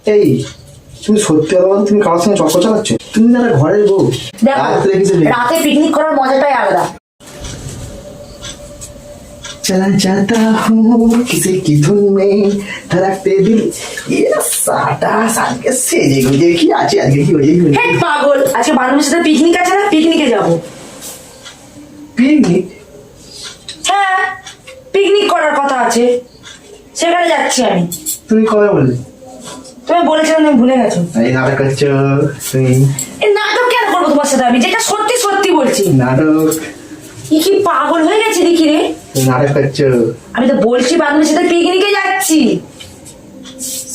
এই তুমি সত্যি কথা বলতে তুমি কারোর সঙ্গে চক্কর চালাচ্ছ তুমি যারা ঘরের বউ দেখো রাত্রে কিছু নেই রাতে পিকনিক করার মজাটাই আলাদা चला जाता हूँ किसी की धुन में धड़कते दिल ये साटा साल के सेजे गुजे की আছে আজকে কি হয়ে গেল হেট পাগল আজকে বান্ধবীর সাথে পিকনিক আছে না পিকনিকে যাব পিকনিক হ্যাঁ পিকনিক করার কথা আছে সেখানে যাচ্ছি আমি তুমি কবে বললে তুমি বলেছিলে তুমি ভুলে গেছো। এই নাটক করছ তুমি এই নাটক কেন করব তোমার সাথে আমি? যেটা সত্যি সত্যি বলছি। নাটক। কি পাগল হয়ে গেছে দেখি রে। নাটক করছ আমি তো বলছি বান্ধবীর সাথে পিকনিকে যাচ্ছি।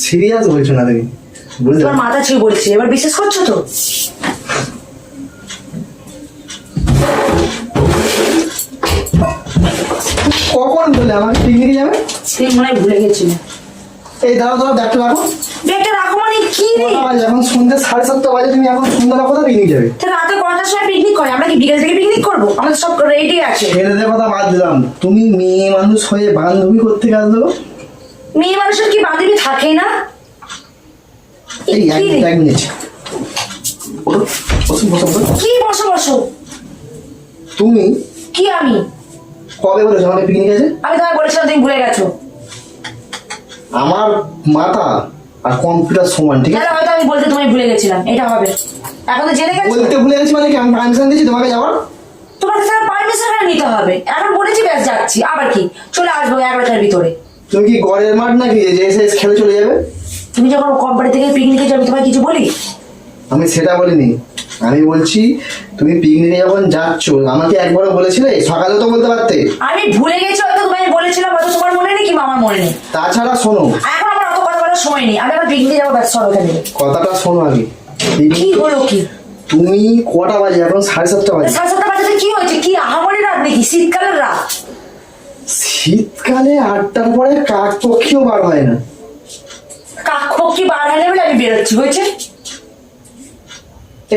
সিরিয়াস বলছো না তুমি? বুঝতে তোমার মাথা ছুঁয়ে বলছি। এবার বিশ্বাস করছ তো? কখন বললে আমাকে পিকনিকে যাবে? সেই মনে হয় ভুলে গেছিল এই দাঁড়াও দাঁড়াও দেখতে রাখো। ব্যাগটা রাখো মানে কি রে? এখন সন্ধ্যে সাড়ে সাতটা বাজে তুমি এখন সন্ধ্যাটা কোথায় পিকনিক যাবে? তা রাতে কটার সময় পিকনিক করে? আমরা কি বিকেল থেকে পিকনিক করব? আমাদের সব রেডি আছে। ছেলেদের কথা বাদ দিলাম। তুমি মেয়ে মানুষ হয়ে বান্ধবী করতে কাজ দেবো মেয়ে মানুষের কি বান্ধবী থাকে না? এই এক মিনিট বসো, বসো, বসো। কি বসো বসো? তুমি কি আমি? কবে বলেছ আমাকে পিকনিক আছে? আমি তোমায় বলেছিলাম তুমি ভুলে গেছো। আমার মাথা আর কম্পিউটার সমান ঠিক আছে? হয়তো আমি বলতে তুমি ভুলে গেছিলাম এটা হবে। এখন তো জেনে গেছো? বলতে ভুলে গেছি মানে কি? আমি পারমিশন দিয়েছি তোমাকে যাওয়ার? তোমার কাছে পারমিশন নিতে হবে। এখন বলেছি ব্যাস যাচ্ছি। আবার কি? চলে আসব এগারোটার ভিতরে। তুমি কি গড়ের মাঠ নাকি? যে এসে খেলে চলে যাবে? তুমি যখন কোম্পানি থেকে পিকনিকে যাবে তোমায় কিছু বলি? আমি সেটা বলিনি। আমি বলছি তুমি পিকনিকে যখন যাচ্ছ আমাকে একবারও বলেছিলে সকালেও তো বলতে পারতে। আমি ভুলে গেছি হয়তো তোমায় বলেছিলাম হয়তো তোমার মনে নেই কিংবা আমার মনে নেই। তাছাড়া শোনো। এখন আমার অত কথা বলার সময় নেই। আমি আবার পিকনিকে যাব ব্যাস সরো এখান কথাটা শোনো আগে। কি হলো কি? তুমি কটা বাজে? এখন সাড়ে সাতটা বাজে। সাড়ে সাতটা বাজে কি হয়েছে? কি আহামরি রাত নাকি? শীতকালের রাত। শীতকালে আটটার পরে কাক পক্ষীও বার হয় না। কাক কি বার হলে বলে আমি বেরোচ্ছি। হয়েছে?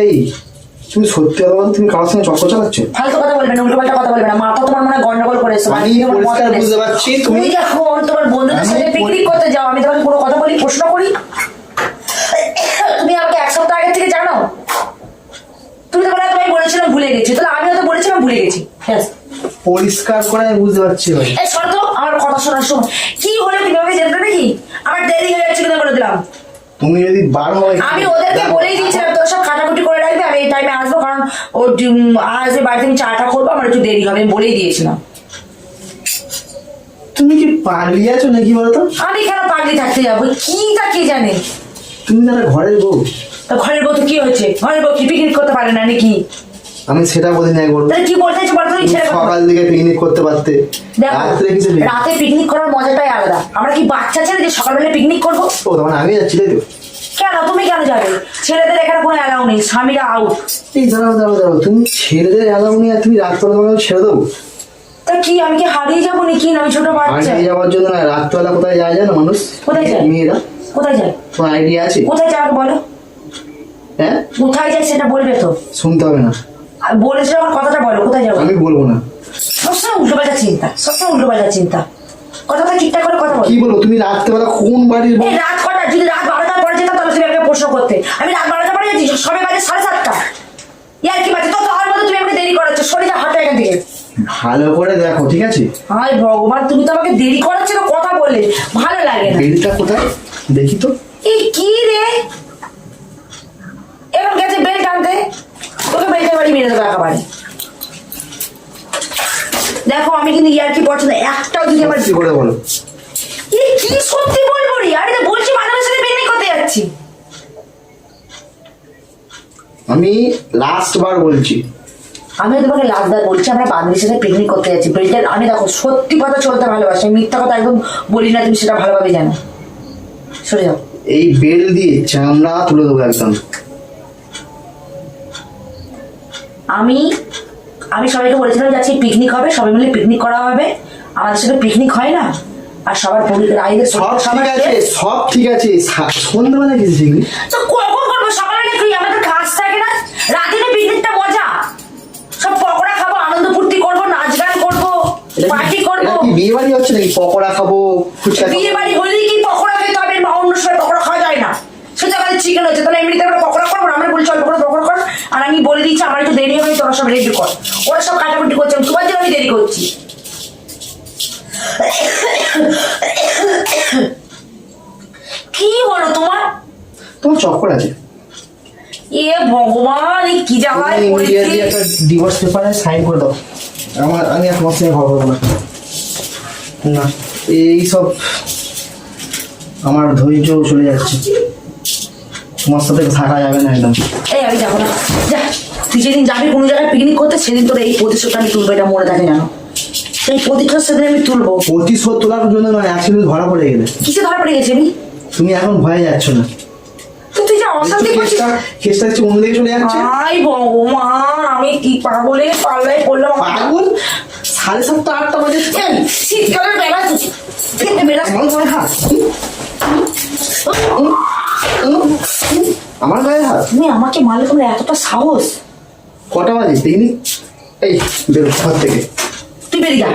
এই তুমি সত্যি কথা তুমি কারোর সঙ্গে চক্কর চালাচ্ছ? ফালতু কথা বলবে না উল্টো পাল্টা কথা বলবে না। মাথা তোমার মনে হয় গন্ডগোল করেছে আমি পরিষ্কার বুঝতে পারছি, তুমি- তুমি যখন তোমার বন্ধুদের সাথে পিকনিক করতে যাও আমি তোমাকে কোনো কথা বলি প্রশ্ন করি? তুমি আমাকে এক সপ্তাহ আগে থেকে জানো? তুমি তো বলে তোমায় বলেছিলাম ভুলে গেছি তাহলে আমিও তো বলেছিলাম ভুলে গেছি। পরিষ্কার করে আমি বুঝতে পারছি ভাই এই আমার কথা শোনার সময়। কি হলো তুমি আমাকে যেতে নাকি? আমার দেরি হয়ে যাচ্ছে কিন্তু বলে দিলাম। তুমি যদি বার হয় আমি ওদেরকে বলেই দিয়েছিলাম তোর সব কাটাকুটি করে রাখবে আমি এই টাইমে আসব কারণ ও আজ বাড়িতে আমি চাটা করব আমার একটু দেরি হবে আমি বলেই দিয়েছিলাম। তুমি কি পালিয়ে আছো নাকি বলতো? আমি কেন পাগলি থাকতে যাব? কি তা কে জানে? তুমি যারা ঘরের বউ। তা ঘরের বউ তো কি হয়েছে? ঘরের বউ কি পিকনিক করতে পারে না নাকি? আমি সেটা বলি না একবার। তাহলে কি বলতে চাইছো বলো তুমি ছেড়ে সকাল দিকে পিকনিক করতে পারতে। রাত্রে কিছু নেই রাতে পিকনিক করার মজাটাই আলাদা। আমরা কি বাচ্চা ছেলে যে সকালবেলা পিকনিক করব? ও তখন আমি যাচ্ছি তাই তো? কেন? তুমি কেন যাবে? ছেলেদের এখানে কোনো অ্যালাউ নেই স্বামীরা আউট এই দাঁড়াও দাঁড়াও দাঁড়াও। তুমি ছেলেদের অ্যালাউ নেই আর তুমি রাত্রে তোমাকে ছেড়ে দেবো? তা কি আমি কি হারিয়ে যাব নাকি? আমি ছোট বাচ্চা। আইডিয়া যাওয়ার জন্য না রাত্রবেলা কোথায় যায় জানো মানুষ? কোথায় যায়? মেয়েরা। কোথায় যায়? তোমার আইডিয়া আছে? কোথায় যাবে বলো? হ্যাঁ? কোথায় যায় সেটা বলবে তো। শুনতে হবে না। আর বলেছিল আমার কথাটা বলো কোথায় যাব? আমি বলব না। সবসময় উল্টো পাল্টা চিন্তা সবসময় উল্টো পাল্টা চিন্তা। কথাটা ঠিকঠাক করে কথা বলো। কি বলব তুমি রাত্রেবেলা কোন বাড়ির এই রাত কটা? যদি রাত বারোটার পরে যেতাম তাহলে তুমি আমাকে প্রশ্ন করতে। আমি রাত বারোটার পরে যাচ্ছি সবে বাজে সাড়ে সাতটা। ইয়ার ভালো করে দেখো ঠিক আছে? হায় ভগবান তুমি তো আমাকে দেরি করাচ্ছ না কথা বললে। ভালো লাগে না। বেলটা কোথায়? দেখি তো। এই কি রে? এরকম গেছে বেল টানতে তোকে বেলটা বাড়ি মেরে দেবো একেবারে। দেখো আমি কিন্তু ইয়ার কি পছন্দ একটাও যদি আমার সত্যি করে বলো। এ কি সত্যি বলব রে? আরে তো বলছি মানুষের সাথে পিকনিক করতে যাচ্ছি? আমি লাস্ট বার বলছি আমি তোমাকে লাস্টবার বলছি আমরা বান্ধবীর সাথে পিকনিক করতে যাচ্ছি। বেলটা আমি দেখো সত্যি কথা চলতে ভালোবাসি। আমি মিথ্যা কথা একদম বলি না তুমি সেটা ভালোভাবে জানো। সরে যাও। এই বেল দিয়ে চামড়া তুলে দেবো একদম। আমি আমি সবাইকে বলেছিলাম যাচ্ছি পিকনিক হবে সবাই মিলে পিকনিক করা হবে। আমাদের সাথে পিকনিক হয় না? আর সবার রাইদের সব ঠিক আছে সব ঠিক আছে। সন্ধ্যাবেলা কিছু পার্টি করব? বিয়ে বাড়ি হচ্ছে নাকি? পকোড়া খাব ফুচকা বিয়ে বাড়ি হলেই কি পকোড়া খেতে হবে? বা অন্য সময় পকোড়া খাওয়া যায় না। সোজা করে চিকেন হচ্ছে। তাহলে এমনিতে আমরা পকোড়া করব আমরা বলছি চল পকোড়া পকোড়া কর। আর আমি বলে দিচ্ছি আমার একটু দেরি হবে তোরা সব রেডি কর। ওরা সব কাটাকুটি করছে। আমি তোমার জন্য আমি দেরি করছি। কি হলো তোমার? তোমার চক্কর আছে। এ ভগবান কি জ্বালায় পড়েছি ডিভোর্স পেপারে সাইন করে দাও। আমার আমি আর তোমার সঙ্গে ঘর করব না। না এই সব আমার ধৈর্য চলে যাচ্ছে। তোমার সাথে থাকা যাবে না একদম। এই আমি যাব না। যা তুই যেদিন যাবি কোনো জায়গায় পিকনিক করতে সেদিন তোর এই প্রতিশোধটা আমি তুলবো এটা মনে থাকে জানো এই প্রতিশোধ সেদিন আমি তুলবো। প্রতিশোধ তোলার জন্য নয় অ্যাক্সিডেন্ট ধরা পড়ে গেলে। কিসে ধরা পড়ে গেছে আমি? তুমি এখন ভয়ে যাচ্ছ না। অশান্তি করছিস কেসটা কেসটা হচ্ছে অন্যদিকে চলে যাচ্ছে। আই ভগবান আমি কি পাগলে পাল্লায় পড়লাম? পাগল? সাড়ে সাতটা আটটা বাজে। এই, শীতকালের বেলা তুই খেতে বেলা আমার গায়ে হাত? তুমি আমাকে মারলে তোমার এতটা সাহস? কটা বাজে? দেখিনি? এই বেরো ঘর থেকে। তুই বেরিয়ে যা।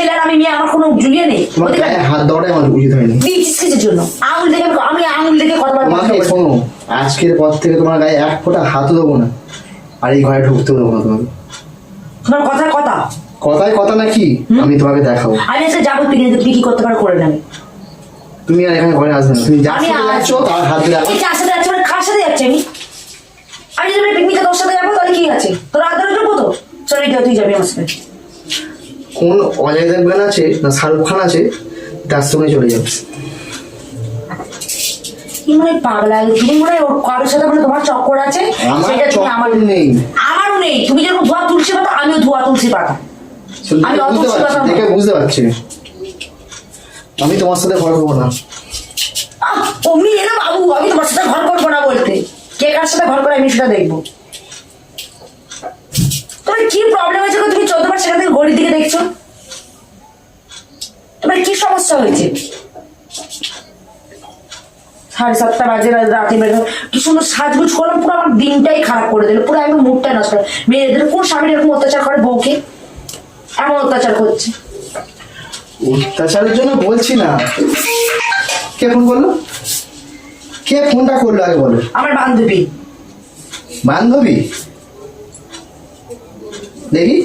পারি না তুমি ছেলে আর আমি মেয়ে আমার কোনো জুলিয়ে নেই। তোমার গায়ে হাত দেওয়াটাই আমার উচিত হয়নি দিয়েছিস কিসের জন্য। আঙুল দেখে আমি- আঙুল দেখে কথা তোমাকে শোনো আজকের পর থেকে তোমার গায়ে এক ফোঁটা হাত দেবো না। আর এই ঘরে ঢুকতে দেবো না তোমাকে। তোমার কথা কথা? কথায় কথা নাকি আমি তোমাকে দেখাবো। আমি আজকে যাব পিকনিক তুমি কি করতে পারো করে নেবে তুমি আর এখানে ঘরে আসবে না। তুমি যার সাথে যাচ্ছ তার হাত ধরে রাখো। যার সাথে যাচ্ছে মানে কার সাথে যাচ্ছে আমি? আমি যদি পিকনিকে তোর সাথে যাব তাহলে কি আছে? তোর আদরে যাব তো? চলে গিয়ে তুই যাবি আমার সাথে। কোন অজয় দেবগান আছে না শাহরুখ খান আছে তার সঙ্গে চলে যাবে মানে পাগলা? তুমি মনে হয় কারোর সাথে মানে তোমার চক্কর আছে? সেটা তুমি আমার নেই। আমারও নেই। তুমি যেরকম ধোয়া তুলসী পাতা আমিও ধোয়া তুলসী পাতা আমি বুঝতে পারছি না। দেখে বুঝতে পারছি। আমি তোমার সাথে ঘর করব না। অমনি এলো বাবু আমি তোমার সাথে ঘর করব না বলতে। কে কার সাথে ঘর করে আমি সেটা দেখব। তোমার কি প্রবলেম হয়েছে? তুমি চোদ্দ বার সেখান থেকে ঘড়ির দিকে দেখছ তোমার কি সমস্যা হয়েছে? সাড়ে সাতটা বাজে রাতে বেরো কি সুন্দর সাজগুজ করলাম পুরো আমার দিনটাই খারাপ করে দিল পুরো একদম মুডটাই নষ্ট করে মেয়েদের কোন স্বামীর এরকম অত্যাচার করে বউকে? এমন অত্যাচার করছে। অত্যাচারের জন্য বলছি না। কে ফোন করল? কে ফোনটা করল আগে বলো? আমার বান্ধবী। বান্ধবী? দেখি।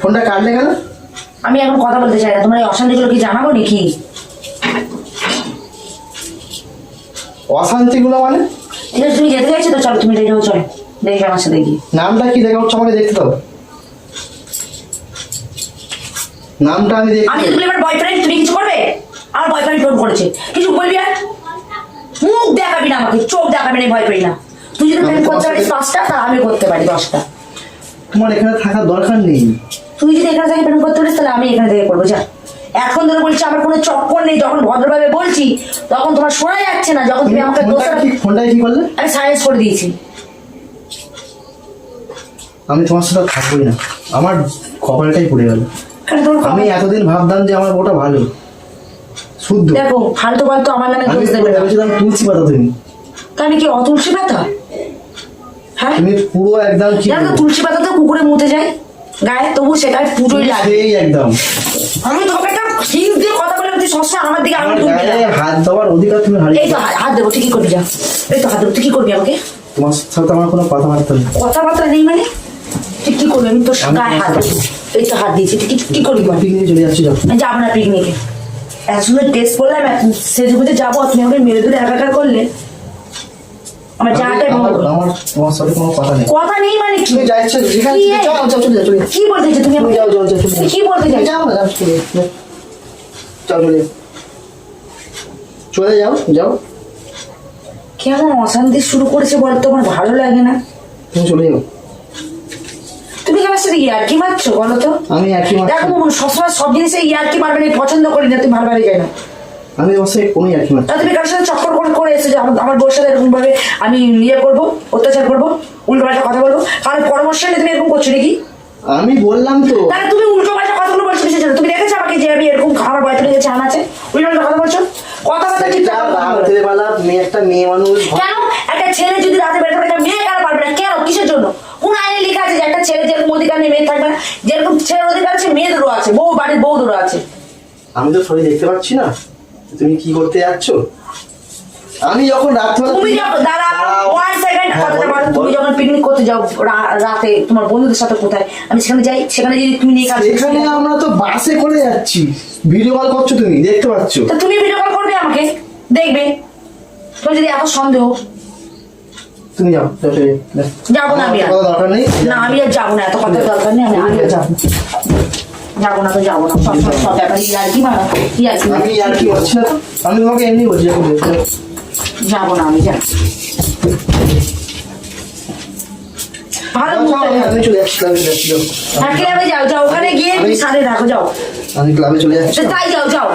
ফোনটা কাটলে কেন আমি এখন কথা বলতে চাই না। তোমার এই অশান্তিগুলো কি জানাব নাকি? অশান্তিগুলো মানে? আছে তুমি যেতে চাইছো তো? চলো তুমি রেডি হও চলো। দেখি আমার সাথে গিয়ে। নামটা কি? দেখা হচ্ছে আমাকে দেখতে দাও নামটা আমি দেখতে আমি তুমি আমার বয়ফ্রেন্ড তুমি কিছু করবে? আমার বয়ফ্রেন্ড ফোন করেছে। কিছু বলবি আর? মুখ দেখাবি না আমাকে চোখ দেখাবি না ভয় পাই না তুই যদি করতে পারিস পাঁচটা তা আমি করতে পারি দশটা। তোমার এখানে থাকার দরকার নেই। তুই যদি এখানে থেকে প্রেম করতে পারিস তাহলে আমি এখানে থেকে করব যা। এখন ধরে বলছি আমার কোনো চক্কর নেই যখন ভদ্রভাবে বলছি তখন তোমার শোনা যাচ্ছে না যখন তুমি আমাকে ফোনটা কি ফোনটা কি করলে? আমি সাইলেন্স করে দিয়েছি। আমি তোমার সাথে থাকবোই না। আমার কপালটাই পড়ে গেল। আমি এতদিন ভাবতাম যে আমার ওটা ভালো। শুদ্ধ। দেখো ফালতু ফালতু আমার নামে দোষ দেবে না। তুলসী পাতা তুমি। তা আমি কি অতুলসী পাতা? তুমি পুরো একদম কি জানো তো তুলসী পাতা তো কুকুরে মুতে যায় গায়ে তবু সেটা পুজোই লাগে। একদম। আমি তোমাকে একটা হিন্দ দিয়ে কথা বলে তুই সবসময় আমার দিকে আমার। হাত দেওয়ার অধিকার তুমি হারিয়ে এই তো হাত- দেবো কি করবি যা। এই তো হাত দেবো তুই কি করবি আমাকে? তোমার সাথে আমার কোনো কথাবার্তা নেই। কথাবার্তা নেই মানে? তুই কি করবি? আমি তোর গায়ে হাত এই তো হাত দিয়েছি। তুই কি- করবি? পিকনিকে চলে যাচ্ছি যাব না পিকনিকে। এত সুন্দর টেস্ট করলাম সেজে গুজে যাব তুমি আমাকে মেরে ধরে একাকার করলে। আমার যাটাই আমার তোমার সাথে কোনো কথা নেই। কথা নেই মানে কি? তুমি যা যেখানে যাও যাও চলে যাও যাও। কি বলতে চাইছো তুমি তুমি যাও যাও যাও। তুমি কি বলতে চাইছো? যাও না যাও চলে যাও। যাও চলে চলে যাও যাও। কেমন অশান্তি শুরু করেছে বল তো আমার ভালো লাগে না। তুমি চলে যাও। তুমি কি আমার সাথে ইয়ার্কি মারছো বলো তো? আমি একই মাত্র দেখো সবসময় সব জিনিসে ইয়ার্কি মারবে না পছন্দ করি না তুমি ভালোভাবে যায় না আমি তোমার সাথে কোনো মাত্র তা তুমি কারোর সাথে চক্কর করে করে এসে যে আমার বউর সাথে এরকম ভাবে আমি ইয়ে করব অত্যাচার করব উল্টো পাল্টা কথা বলব। কারোর পরামর্শ নিয়ে তুমি এরকম করছ নাকি? আমি বললাম তো। তাহলে তুমি উল্টো পাল্টা কথাগুলো বলছো জন্য? তুমি দেখেছ আমাকে যে আমি এরকম আমার বয়ফ্রেন্ডের কাছে আনা আছে উল্টো পাল্টা কথা বলছো? কথা কথা ঠিক রাত্রেবেলা মেয়ে একটা মেয়ে মানুষ কেন? একটা ছেলে যদি রাতে করে একটা মেয়ে কেন পারবে না? কেন? কিসের জন্য? কোন আইনে লেখা আছে যে একটা ছেলে যেরকম অধিকার নেই মেয়ে থাকবে না? যেরকম ছেলের অধিকার আছে মেয়েদেরও আছে বউ বাড়ির বউদেরও আছে। আমি তো শরীর দেখতে পাচ্ছি না। তুমি কি করতে যাচ্ছ? আমি যখন তুমি যখন দাঁড়া ওয়ান সেকেন্ড কথাটা বলো তুমি যখন পিকনিক করতে যাও রাতে তোমার বন্ধুদের সাথে কোথায়? আমি সেখানে যাই সেখানে যদি তুমি নিয়ে কাজ এখানে আমরা তো বাসে করে যাচ্ছি। ভিডিও কল করছ তুমি দেখতে পাচ্ছ। তা তুমি ভিডিও কল করবে আমাকে? দেখবে। তোমার যদি এত সন্দেহ তুমি যাও যাব না আমি আর। দরকার নেই। না আমি আর যাব না এত কথা দরকার নেই আমি আমিও যাব। যাব না তো যাব না। সব সব সব ব্যাপারে। ইয়ার কি মারা ইয়ার কি আমি আর কি বলছি আমি তোমাকে এমনি বলছি যাও, যাও, যাও। যাব না আমি যাব। ভালো আমি চলে যাচ্ছি ক্লাবে চলে যাচ্ছি যাও। হ্যাঁ যাও যাও। ওখানে গিয়ে সাথে রাখো যাও। আমি ক্লাবে চলে যাচ্ছি তাই যাও যাও।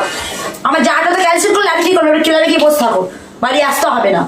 আমার যাটা তো ক্যান্সেল করলে আমি কি করব? ক্লাবে গিয়ে বসে থাকো বাড়ি আসতে হবে না।